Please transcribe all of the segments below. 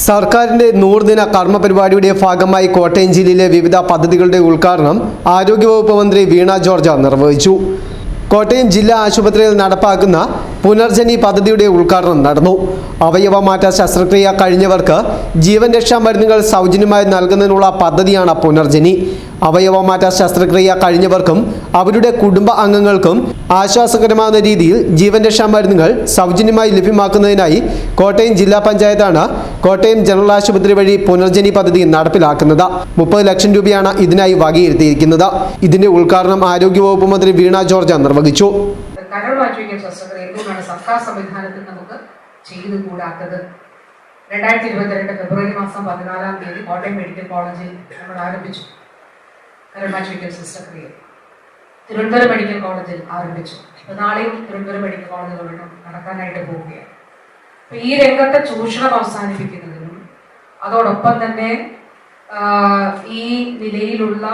സർക്കാരിന്റെ നൂറുദിന കർമ്മ പരിപാടിയുടെ ഭാഗമായി കോട്ടയം ജില്ലയിലെ വിവിധ പദ്ധതികളുടെ ഉദ്ഘാടനം ആരോഗ്യവകുപ്പ് മന്ത്രി വീണ ജോർജ് നിർവഹിച്ചു. കോട്ടയം ജില്ലാ ആശുപത്രിയിൽ നടപ്പാക്കുന്ന പുനർജനി പദ്ധതിയുടെ ഉദ്ഘാടനം നടന്നു. അവയവമാറ്റ ശസ്ത്രക്രിയ കഴിഞ്ഞവർക്ക് ജീവൻ രക്ഷാ മരുന്നുകൾ സൗജന്യമായി നൽകുന്നതിനുള്ള പദ്ധതിയാണ് പുനർജനി. അവയവമാറ്റ ശസ്ത്രക്രിയ കഴിഞ്ഞവർക്കും അവരുടെ കുടുംബ അംഗങ്ങൾക്കും ആശ്വാസകരമാകുന്ന രീതിയിൽ ജീവൻ രക്ഷാ മരുന്നുകൾ സൗജന്യമായി ലഭ്യമാക്കുന്നതിനായി കോട്ടയം ജില്ലാ പഞ്ചായത്താണ് കോട്ടയം ജനറൽ ആശുപത്രി വഴി പുനർജനി പദ്ധതി നടപ്പിലാക്കുന്നത്. മുപ്പത് ലക്ഷം രൂപയാണ് ഇതിനായി വകയിരുത്തിയിരിക്കുന്നത്. ഇതിന്റെ ഉദ്ഘാടനം ആരോഗ്യവകുപ്പ് മന്ത്രി വീണ ജോർജ് നിർവഹിച്ചു. നമുക്ക് ചെയ്തു രണ്ടായിരത്തി ഇരുപത്തിരണ്ട് ഫെബ്രുവരി മാസം പതിനാലാം തീയതി കോട്ടയം മെഡിക്കൽ കോളേജിൽ നമ്മൾ ആരംഭിച്ചു. കരൾ മാറ്റിവയ്ക്കൽ ശസ്ത്രക്രിയ. തിരുവനന്തപുരം മെഡിക്കൽ കോളേജിൽ ആരംഭിച്ചു. നാളെയും തിരുവനന്തപുരം മെഡിക്കൽ കോളേജിൽ ഒരെണ്ണം നടക്കാനായിട്ട് പോവുകയാണ്. അപ്പൊ ഈ രംഗത്തെ ചൂഷണം അവസാനിപ്പിക്കുന്നതിനും അതോടൊപ്പം തന്നെ ഈ നിലയിലുള്ള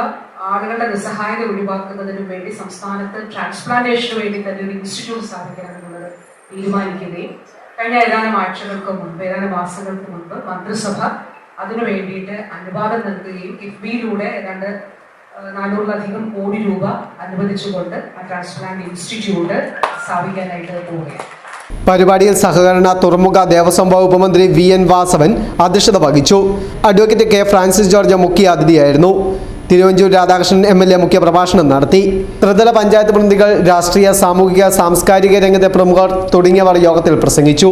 ആളുകളുടെ നിസ്സഹായത ഒഴിവാക്കുന്നതിനും വേണ്ടി സംസ്ഥാനത്ത് ട്രാൻസ്പ്ലാന്റേഷന് വേണ്ടി തന്നെ ഒരു ഇൻസ്റ്റിറ്റ്യൂട്ട് സ്ഥാപിക്കണം എന്നുള്ളത് തീരുമാനിക്കുകയും കഴിഞ്ഞ ഏതാനും ആഴ്ചകൾക്ക് മുൻപ് ഏതാനും മാസങ്ങൾക്ക് മുൻപ് മന്ത്രിസഭ അതിനു വേണ്ടിയിട്ട് അനുവാദം നൽകുകയും കിഫ്ബിയിലൂടെ ഏതാണ്ട് നാനൂറിലധികം കോടി രൂപ അനുവദിച്ചുകൊണ്ട് ആ ട്രാൻസ്പ്ലാന്റ് ഇൻസ്റ്റിറ്റ്യൂട്ട് സ്ഥാപിക്കാനായിട്ട് പോവുകയാണ്. പരിപാടിയിൽ സഹകരണ തുറമുഖ ദേവസ്വം വകുപ്പ് മന്ത്രി വി എൻ വാസവൻ അധ്യക്ഷത വഹിച്ചു. അഡ്വക്കേറ്റ് കെ ഫ്രാൻസിസ് ജോർജ് മുഖ്യ അതിഥിയായിരുന്നു. Thiruvanchoor Radhakrishnan M L A മുഖ്യ പ്രഭാഷണം നടത്തി. ത്രിതല പഞ്ചായത്ത് പ്രതിനിധികൾ രാഷ്ട്രീയ സാമൂഹിക സാംസ്കാരിക രംഗത്തെ പ്രമുഖർ തുടങ്ങിയവർ യോഗത്തിൽ പ്രസംഗിച്ചു.